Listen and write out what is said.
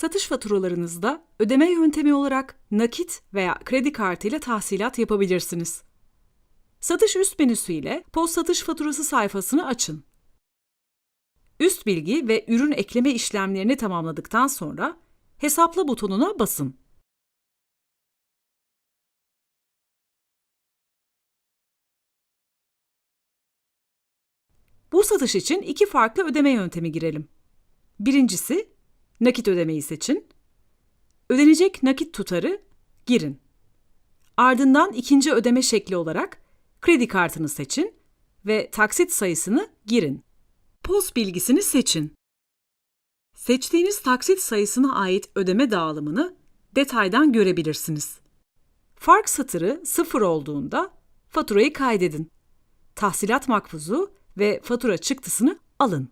Satış faturalarınızda ödeme yöntemi olarak nakit veya kredi kartı ile tahsilat yapabilirsiniz. Satış üst menüsü ile post satış faturası sayfasını açın. Üst bilgi ve ürün ekleme işlemlerini tamamladıktan sonra hesapla butonuna basın. Bu satış için iki farklı ödeme yöntemi girelim. Birincisi, nakit ödemeyi seçin. Ödenecek nakit tutarı girin. Ardından ikinci ödeme şekli olarak kredi kartını seçin ve taksit sayısını girin. POS bilgisini seçin. Seçtiğiniz taksit sayısına ait ödeme dağılımını detaydan görebilirsiniz. Fark satırı sıfır olduğunda faturayı kaydedin. Tahsilat makbuzu ve fatura çıktısını alın.